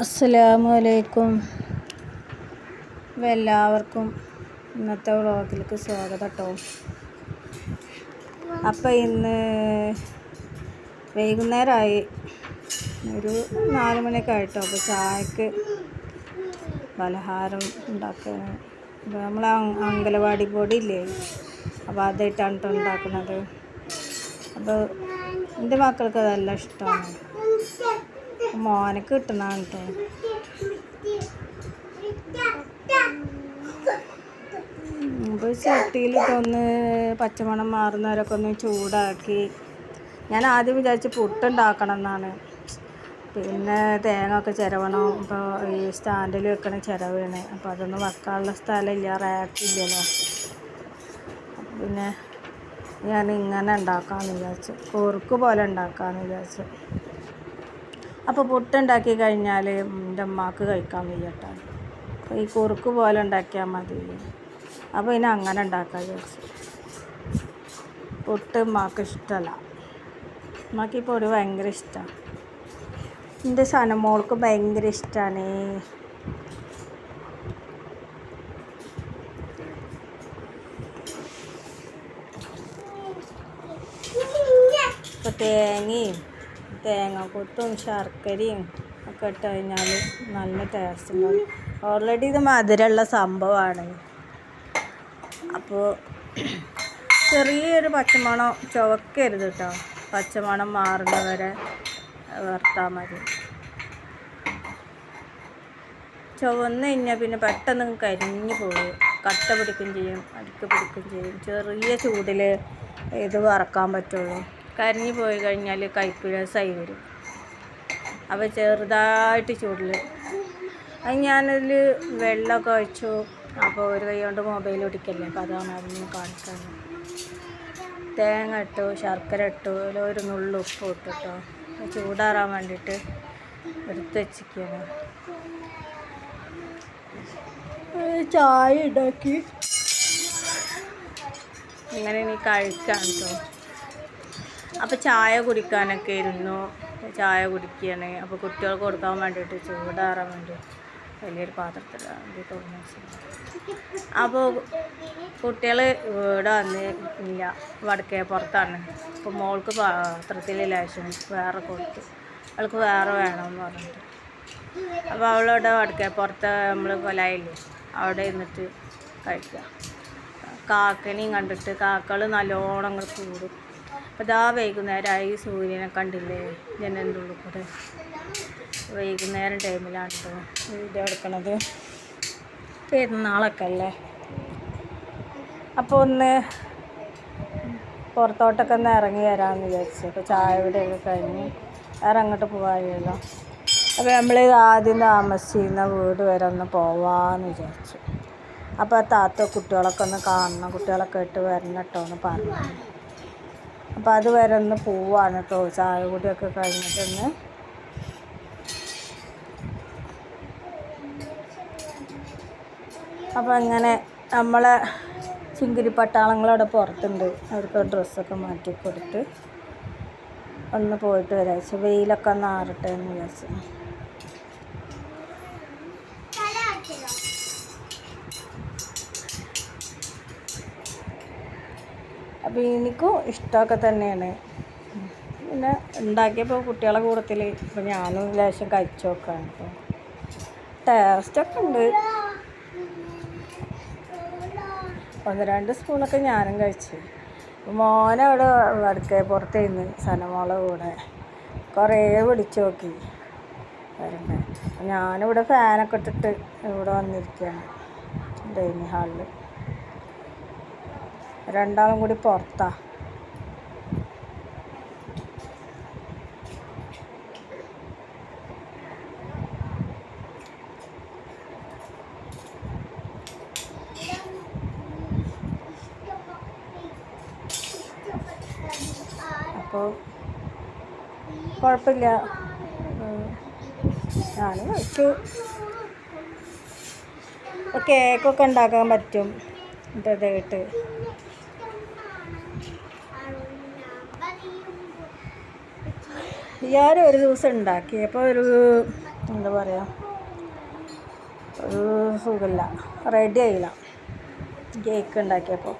അസ്സലാമു അലൈക്കും എല്ലാവർക്കും ഇന്നത്തെ വ്ളോഗിലേക്ക് സ്വാഗതം കേട്ടോ അപ്പം ഇന്ന് വൈകുന്നേരമായി ഒരു നാല് മണിയൊക്കെ ആയിട്ടോ. അപ്പോൾ ചായക്ക് പലഹാരം ഉണ്ടാക്കാൻ അപ്പോൾ നമ്മൾ അങ്കലവാടി ബോഡി ഇല്ലേ അപ്പോൾ അതായിട്ടാണ് കേട്ടോ ഉണ്ടാക്കുന്നത്. അപ്പോൾ എന്റെ മക്കൾക്ക് അതെല്ലാം ഇഷ്ടമാണ് മോനക്ക് കിട്ടുന്നതാണ് കേട്ടോ അപ്പോൾ ചട്ടിയിലിട്ടൊന്ന് പച്ചമണം മാറുന്നവരൊക്കെ ഒന്ന് ചൂടാക്കി. ഞാൻ ആദ്യം വിചാരിച്ച് പുട്ടുണ്ടാക്കണം എന്നാണ്. പിന്നെ തേങ്ങ ഒക്കെ ചിരവണം. ഇപ്പോൾ ഈ സ്റ്റാൻഡിൽ വെക്കണ ചിരവാണ്. അപ്പോൾ അതൊന്നും വെക്കാനുള്ള സ്ഥലമില്ല. റാക്കില്ലല്ലോ പിന്നെ ഞാൻ ഇങ്ങനെ ഉണ്ടാക്കാമെന്ന് വിചാരിച്ചു. കുറുക്ക് പോലെ ഉണ്ടാക്കാമെന്ന് വിചാരിച്ചു. അപ്പോൾ പുട്ടുണ്ടാക്കി കഴിഞ്ഞാൽ എന്റെ അമ്മയ്ക്ക് കഴിക്കാൻ വയ്യട്ടോ. അപ്പോൾ ഈ കുറുക്ക് പോലെ ഉണ്ടാക്കിയാൽ മതി. അപ്പോൾ ഇനി അങ്ങനെ ഉണ്ടാക്കാൻ വിചാരിച്ചു. പുട്ട് ഉമ്മാക്ക് ഇഷ്ടമല്ല അമ്മയ്ക്ക് ഈ പൊടി ഭയങ്കര ഇഷ്ടമാണ് എന്റെ സനമോൾക്ക് ഭയങ്കര ഇഷ്ടമാണ് ഇപ്പോൾ തേങ്ങയും തേങ്ങാക്കൊത്തും ശർക്കരയും ഒക്കെ ഇട്ട് കഴിഞ്ഞാൽ നല്ല ടേസ്റ്റ് ഉണ്ടാവും. ഓൾറെഡി ഇത് മധുരമുള്ള സംഭവമാണ്. അപ്പോൾ ചെറിയൊരു പച്ചമണം ചുവക്കരുത് കേട്ടോ. പച്ചമണം മാറുന്നവരെ വറുത്താൽ മതി. ചുവന്ന് കഴിഞ്ഞാൽ പിന്നെ പെട്ടെന്ന് കരിഞ്ഞു പോകും. കട്ട പിടിക്കും ചെയ്യും അടുക്ക് പിടിക്കും ചെയ്യും. ചെറിയ ചൂടിൽ ഇത് വറക്കാൻ പറ്റുള്ളൂ. കരിഞ്ഞു പോയി കഴിഞ്ഞാൽ കൈപ്പിഴസായി വരും. അപ്പോൾ ചെറുതായിട്ട് ചൂടിൽ അത് ഞാനതിൽ വെള്ളമൊക്കെ ഒഴിച്ചു. അപ്പോൾ ഒരു കൈ കൊണ്ട് മൊബൈൽ ഒടിക്കല്ലേ? അപ്പോൾ അതാണ് അതിന് കാണിക്കുന്നത് തേങ്ങ ഇട്ടു ശർക്കര ഇട്ടു അതിൽ ഒരു നുള്ളു ഉപ്പ് ഇട്ടിട്ടോ. ചൂടാറാൻ വേണ്ടിയിട്ട് എടുത്ത് വെച്ചിരിക്കുകയാണ് ചായ ഉണ്ടാക്കി ഇങ്ങനെ ഇനി കഴിക്കാം കേട്ടോ അപ്പോൾ ചായ കുടിക്കാനൊക്കെ ഇരുന്നു. ചായ കുടിക്കുകയാണ് അപ്പോൾ കുട്ടികൾക്ക് കൊടുക്കാൻ വേണ്ടിയിട്ട് ചൂടാറാൻ വേണ്ടി വലിയൊരു പാത്രത്തിൽ അപ്പോൾ കുട്ടികൾ ഇവിടെ വന്ന് ഇല്ല വടക്കേ പുറത്താണ്. അപ്പോൾ മോൾക്ക് പാത്രത്തിൽ ലേശം വേറെ കൊടുത്തു. അവൾക്ക് വേറെ വേണമെന്ന് പറഞ്ഞിട്ട്. അപ്പോൾ അവളവിടെ വടക്കേ പുറത്ത് നമ്മൾ കൊലായില്ലേ അവിടെ ഇരുന്നിട്ട് കഴിക്കുക. കാക്കനെയും കണ്ടിട്ട് കാക്കൾ നല്ലോണം കൂടും. ഇതാ വൈകുന്നേരമായി സൂര്യനെ കണ്ടില്ലേ? ജനലിന്റെ ഉള്ളിൽ കൂടെ വൈകുന്നേരം ടൈമിലാണ് വീഡിയോ എടുക്കണത്. പെരുന്നാളൊക്കെ അല്ലേ? അപ്പോൾ ഒന്ന് പുറത്തോട്ടൊക്കെ ഒന്ന് ഇറങ്ങി വരാമെന്ന് വിചാരിച്ചു. അപ്പോൾ ചായ ഇവിടെയൊക്കെ കഴിഞ്ഞ് വേറെ അങ്ങോട്ട് പോകാമല്ലോ അപ്പോൾ നമ്മൾ ആദ്യം താമസിച്ചിരുന്ന വീട് വരെ ഒന്ന് പോവാമെന്ന് വിചാരിച്ചു. അപ്പോൾ ആ താത്ത കുട്ടികളൊക്കെ ഒന്ന് കാണണം. കുട്ടികളൊക്കെ ഇട്ട് വരണം കേട്ടോ എന്ന് പറഞ്ഞു. അപ്പോൾ അത് വരെ ഒന്ന് പോവാണ് കേട്ടോ ചായ കൂടിയൊക്കെ കഴിഞ്ഞിട്ടൊന്ന്. അപ്പോൾ അങ്ങനെ നമ്മളെ ചുങ്കിരി പട്ടാളങ്ങളവിടെ പുറത്തുണ്ട്. അവർക്ക് ഡ്രസ്സൊക്കെ മാറ്റി കൊടുത്ത് ഒന്ന് പോയിട്ട് വരാഴ്ച വെയിലൊക്കെ ഒന്ന് ആറട്ടെ എന്ന് വിചാരിച്ചു. അപ്പോൾ എനിക്കും ഇഷ്ടമൊക്കെ തന്നെയാണ്. പിന്നെ ഉണ്ടാക്കിയപ്പോൾ കുട്ടികളെ കൂടത്തിൽ ഇപ്പോൾ ഞാനും ലേശം കഴിച്ചു നോക്കാണ്. അപ്പോൾ ടേസ്റ്റൊക്കെ ഉണ്ട്. ഒന്ന് രണ്ട് സ്പൂണൊക്കെ ഞാനും കഴിച്ചു. അവിടെ അടുക്ക പുറത്തേന്ന് സനമോളെ കൂടെ കുറേ വിളിച്ചു നോക്കി വരണ്ടേ. ഞാനിവിടെ ഫാനൊക്കെ ഇട്ടിട്ട് ഇവിടെ വന്നിരിക്കുകയാണ്. ഡൈനിങ് ഹാളിൽ രണ്ടാളും കൂടി പുറത്താ. അപ്പോൾ കുഴപ്പമില്ല. ഞാൻ ഇപ്പോൾ കേക്കൊക്കെ ഉണ്ടാക്കാൻ പറ്റും. ഇതായിട്ട് ഞാൻ ഒരു ദിവസം ഉണ്ടാക്കി. അപ്പോൾ ഒരു എന്താ പറയുക ഒരു സുഖമില്ല റെഡി ആയില്ല. കേക്ക് ഉണ്ടാക്കിയപ്പോൾ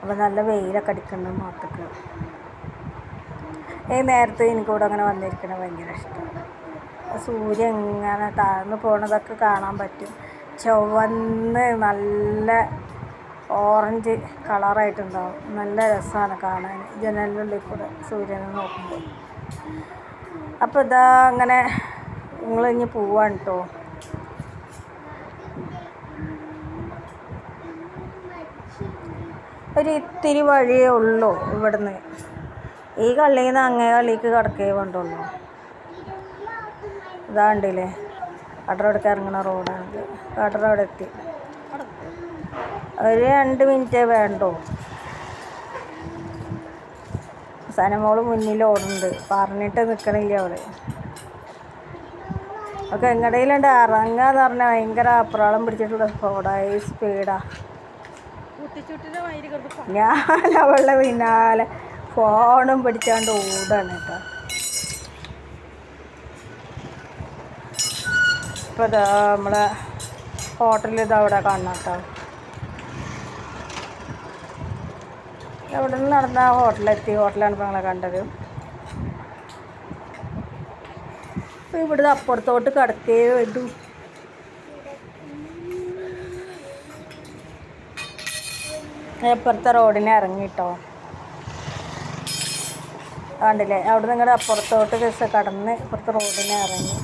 അപ്പോൾ നല്ല വെയിലൊക്കെ അടിക്കുന്നുണ്ട് മുഖത്തേക്ക് ഈ നേരത്തെ എനിക്കിവിടെ അങ്ങനെ വന്നിരിക്കണത് ഭയങ്കര ഇഷ്ടമാണ് സൂര്യൻ ഇങ്ങനെ താഴ്ന്നു പോണതൊക്കെ കാണാൻ പറ്റും. ചുവന്ന് നല്ല ഓറഞ്ച് കളറായിട്ടുണ്ടാവും. നല്ല രസമാണ് കാണാൻ. ജനലിന്റെ ഉള്ളിൽ കൂടെ സൂര്യനെ നോക്കുമ്പോൾ. അപ്പോൾ ഇതാ അങ്ങനെ നിങ്ങൾ പോവാണ് കേട്ടോ ഒരു ഇത്തിരി വഴിയേ ഉള്ളൂ ഇവിടുന്ന്. ഈ കള്ളിയിൽ നിന്ന് അങ്ങേ കള്ളിക്ക് കിടക്കേ വേണ്ടുള്ളൂ. ഇതാണ്ടില്ലേ കണ്ടില്ലേ? ഇറങ്ങുന്ന റോഡാണിത്. കടറവിടെ എത്തി ഒരു രണ്ട് മിനിറ്റേ വേണ്ടോ. സനമോൾ മുന്നിൽ ഓടുന്നുണ്ട്. പറഞ്ഞിട്ട് നിൽക്കണില്ല അവൾ. ഒക്കെ എങ്ങടയിലുണ്ട് ഇറങ്ങാന്ന് പറഞ്ഞാൽ ഭയങ്കര അപ്രാളം പിടിച്ചിട്ടുള്ള സ്പോടായി സ്പീഡാ. ഞാൻ അവളുടെ പിന്നാലെ ഫോണും പിടിച്ചാണ്ട് ഓടാണ് കേട്ടോ. ഇപ്പോൾ നമ്മളെ ഹോട്ടലിൽ ഇതാ അവിടെ കാണാം കേട്ടോ. അവിടെ നിന്ന് നടന്ന ഹോട്ടലെത്തി ഹോട്ടലാണ് ഇപ്പോൾ ഞങ്ങളെ കണ്ടത്. അപ്പോൾ ഇവിടുന്ന് അപ്പുറത്തോട്ട് കിടക്കേ വേണ്ടു അപ്പുറത്തെ റോഡിന് ഇറങ്ങിട്ടോ കണ്ടില്ലേ? അവിടെ നിങ്ങളുടെ അപ്പുറത്തോട്ട് ദിവസം കടന്ന് ഇപ്പുറത്തെ റോഡിന് ഇറങ്ങി.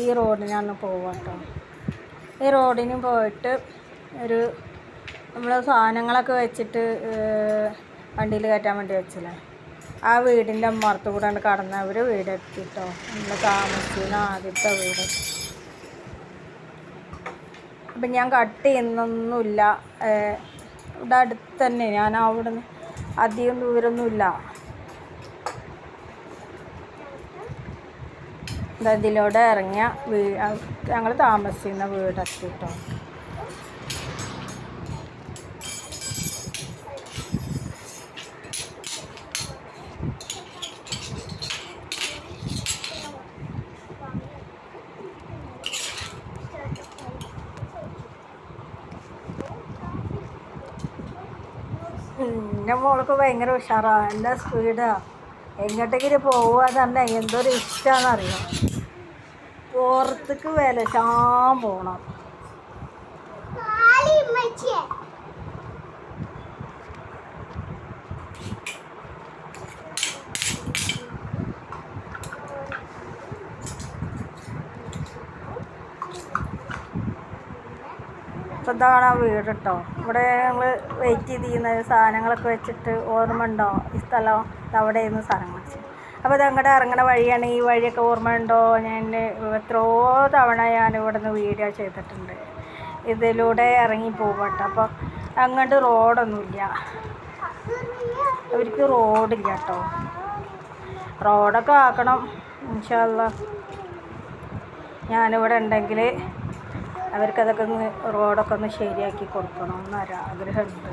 ഈ റോഡിനാണ് പോവാട്ടോ ഈ റോഡിന് പോയിട്ട് ഒരു നമ്മൾ സാധനങ്ങളൊക്കെ വെച്ചിട്ട് വണ്ടിയിൽ കയറ്റാൻ വേണ്ടി വെച്ചില്ലേ? ആ വീടിന്റെ അമ്മർത്ത് കൂടെ കടന്ന വീട് എത്തിട്ടോ നമ്മൾ താമസിക്കുന്ന ആദ്യത്തെ വീട്. അപ്പം ഞാൻ കട്ട് ചെയ്യുന്നൊന്നുമില്ല. ഇവിടെ അടുത്ത് തന്നെ. ഞാൻ അവിടെ നിന്ന് അധികം ദൂരമൊന്നുമില്ല ഇതിലൂടെ ഇറങ്ങിയ വീ ഞങ്ങൾ താമസിക്കുന്ന വീടെത്തിട്ടോ എന്റെ മോൾക്ക് ഭയങ്കര ഉഷാറാണ് നല്ല സ്പീഡാണ് എങ്ങോട്ടെങ്കിലും പോവാന്ന് തന്നെ എന്തൊരു ഇഷ്ടമാണെന്നറിയാം പുറത്തേക്ക് വിലശാൻ പോണം. അപ്പോൾ ഇതാണ് ആ വീട് കേട്ടോ ഇവിടെ ഞങ്ങൾ വെയിറ്റ് ചെയ്തിരുന്ന സാധനങ്ങളൊക്കെ വെച്ചിട്ട് ഓർമ്മ ഉണ്ടോ? ഈ സ്ഥലം അവിടെയായിരുന്നു സാധനങ്ങൾ വെച്ച് അപ്പോൾ അങ്ങോട്ട് ഇറങ്ങണ വഴിയാണ് ഈ വഴിയൊക്കെ ഓർമ്മ ഉണ്ടോ? ഞാൻ എത്രയോ തവണ ഞാൻ ഇവിടെ നിന്ന് വീഡിയോ ചെയ്തിട്ടുണ്ട്. ഇതിലൂടെ ഇറങ്ങി പോകട്ടെ അപ്പോൾ അങ്ങോട്ട് റോഡൊന്നുമില്ല അവർക്ക് റോഡില്ല കേട്ടോ റോഡൊക്കെ ആക്കണം ഇൻഷാല്ല ഞാനിവിടെ ഉണ്ടെങ്കിൽ അവർക്കതൊക്കെ ഒന്ന് റോഡൊക്കെ ഒന്ന് ശരിയാക്കി കൊടുക്കണം എന്നൊരാഗ്രഹമുണ്ട്.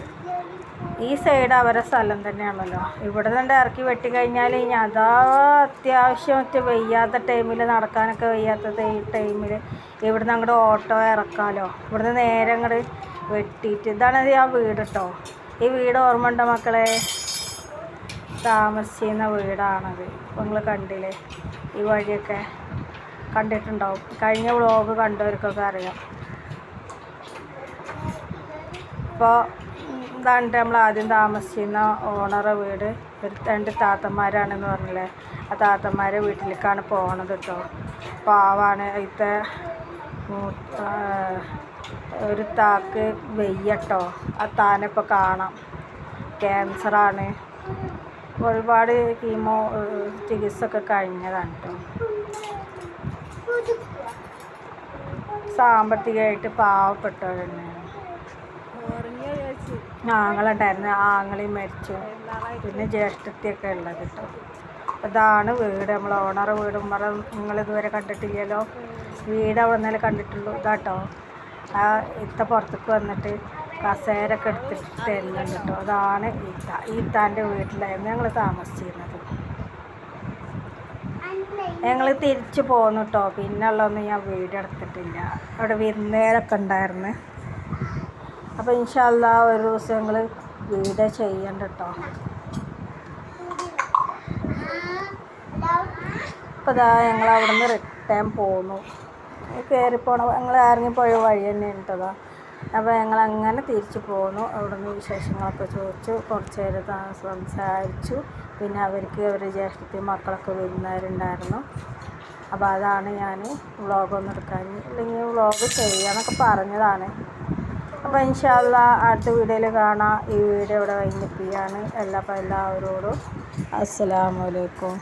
ഈ സൈഡ് അവരെ സ്ഥലം തന്നെയാണല്ലോ. ഇവിടെ നിന്ന് ഇറക്കി വെട്ടി കഴിഞ്ഞാൽ ഇനി അതാ അത്യാവശ്യം മറ്റ് വയ്യാത്ത ടൈമിൽ നടക്കാനൊക്കെ വയ്യാത്ത ടൈമിൽ ഇവിടുന്ന് അങ്ങോട്ട് ഓട്ടോ ഇറക്കാമല്ലോ ഇവിടുന്ന് നേരെ അങ്ങോട്ട് വെട്ടിയിട്ട് ഇതാണ് ആ വീട് കേട്ടോ ഈ വീട് ഓർമ്മ ഉണ്ടോ മക്കളെ? താമസിക്കുന്ന വീടാണത്. നിങ്ങൾ കണ്ടില്ലേ? ഈ വഴിയൊക്കെ. കണ്ടിട്ടുണ്ടാവും. കഴിഞ്ഞ വ്ളോഗ് കണ്ടവർക്കൊക്കെ അറിയാം. അപ്പോൾ ഇതാണ് നമ്മൾ ആദ്യം താമസിക്കുന്ന ഓണറെ വീട്. ഒരു രണ്ട് താത്തന്മാരാണെന്ന് പറഞ്ഞില്ലേ? ആ താത്തന്മാരെ വീട്ടിലേക്കാണ് പോകണത് കേട്ടോ പാവാണ് ഇത്തെ ഒരു താക്ക് വെയ്യട്ടോ ആ താനിപ്പോൾ കാണാം. ക്യാൻസറാണ് ഒരുപാട് കീമോ ചികിത്സ ഒക്കെ കഴിഞ്ഞതാണ് കേട്ടോ സാമ്പത്തികമായിട്ട് പാവപ്പെട്ടവർ തന്നെയാണ് ആങ്ങളുണ്ടായിരുന്നു. ആങ്ങളെയും മരിച്ചു. പിന്നെ ജ്യേഷ്ഠത്തിയൊക്കെ ഉള്ളത് കേട്ടോ. അതാണ് വീട്. നമ്മൾ ഓണർ വീടും. ഉമ്മറ നിങ്ങൾ ഇതുവരെ കണ്ടിട്ടില്ലല്ലോ. വീട് അവിടെ നിന്നല്ലേ കണ്ടിട്ടുള്ളൂ. ഇതാട്ടോ ആ ഇത്ത പുറത്തേക്ക് വന്നിട്ട് കസേരൊക്കെ എടുത്തിട്ട് തരുന്നുണ്ട് കേട്ടോ അതാണ് ഈത്ത. ഈത്താന്റെ വീട്ടിലായിരുന്നു ഞങ്ങൾ താമസിച്ചിരുന്നത്. ഞങ്ങൾ തിരിച്ചു പോന്നു കേട്ടോ പിന്നെ ഉള്ളതൊന്നും ഞാൻ വീഡിയോ എടുത്തിട്ടില്ല. അവിടെ വിരുന്നേരൊക്കെ ഉണ്ടായിരുന്നു. അപ്പോൾ ഇൻഷാല്ല ഒരു ദിവസം ഞങ്ങൾ വീഡിയോ ചെയ്യണ്ട കേട്ടോ അപ്പോൾ ഇതാ ഞങ്ങൾ അവിടെ നിന്ന് റിട്ടേൺ പോന്നു. കയറിപ്പോണ പോണ ഞങ്ങൾ ഇറങ്ങിപ്പോയ വഴി തന്നെ ഉണ്ടതാ അപ്പോൾ ഞങ്ങൾ അങ്ങനെ തിരിച്ചു പോന്നു. നിന്ന് വിശേഷങ്ങളൊക്കെ ചോദിച്ചു. കുറച്ച് നേരം സംസാരിച്ചു. പിന്നെ അവർക്ക് അവരുടെ ജ്യേഷ്ഠത്തി മക്കളൊക്കെ വരുന്നവരുണ്ടായിരുന്നു അപ്പോൾ അതാണ് ഞാൻ വ്ളോഗൊന്നും എടുക്കാൻ. അല്ലെങ്കിൽ വ്ളോഗ് ചെയ്യാമെന്നൊക്കെ പറഞ്ഞതാണ്. അപ്പോൾ ഇൻഷാല്ല അടുത്ത വീഡിയോയിൽ കാണാം. ഈ വീഡിയോ ഇവിടെ വൈകിപ്പിക്കുകയാണ്. എല്ലാ എല്ലാവരോടും അസ്സലാമലൈക്കും